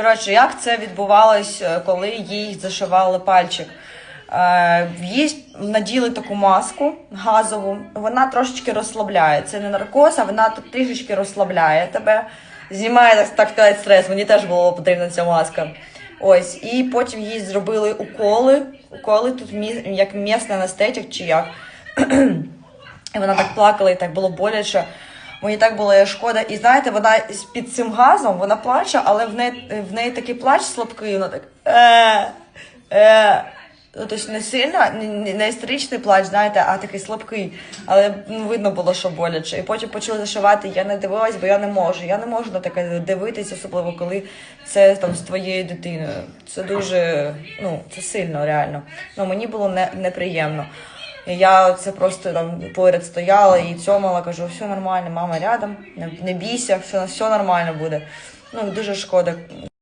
Коротше, як це відбувалось, е, коли їй зашивали пальчик? Е, Їй наділи таку маску газову, вона трошечки розслабляє. Це не наркоз, а вона трішечки розслабляє тебе, знімає, так, сказати, стрес. Мені теж була потрібна ця маска. Ось, і потім їй зробили уколи. Уколи тут як місний анестетик чи як. І вона так плакала, і так було боляче. Мені так було шкода. І знаєте, вона під цим газом вона плаче, але в неї, в неї такий плач слабкий, вона так. Е, е. Ну, тобто не сильно, не, істеричний плач, знаєте, а такий слабкий. Але ну, видно було, що боляче. І потім почали зашивати. Я не дивилась, бо я не можу. Я не можу на таке дивитися, особливо коли це там з твоєю дитиною. Це дуже ну, це сильно реально. Ну, мені було не, неприємно. І я це просто там поряд стояла і цьомала, кажу, все нормально, мама рядом, не, бійся, все, все нормально буде. Ну, дуже шкода.